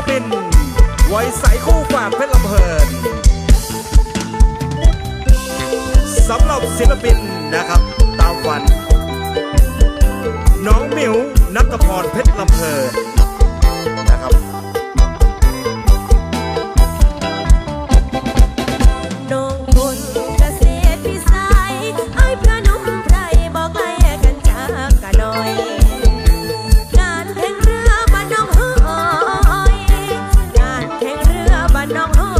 ลปินไว้ใสคู่ฝากเพชรลำเพลินสำหรับศิลปินนะครับ ตามวัน น้องมิวนัทพรเพชรลำเพลิน nóng nốt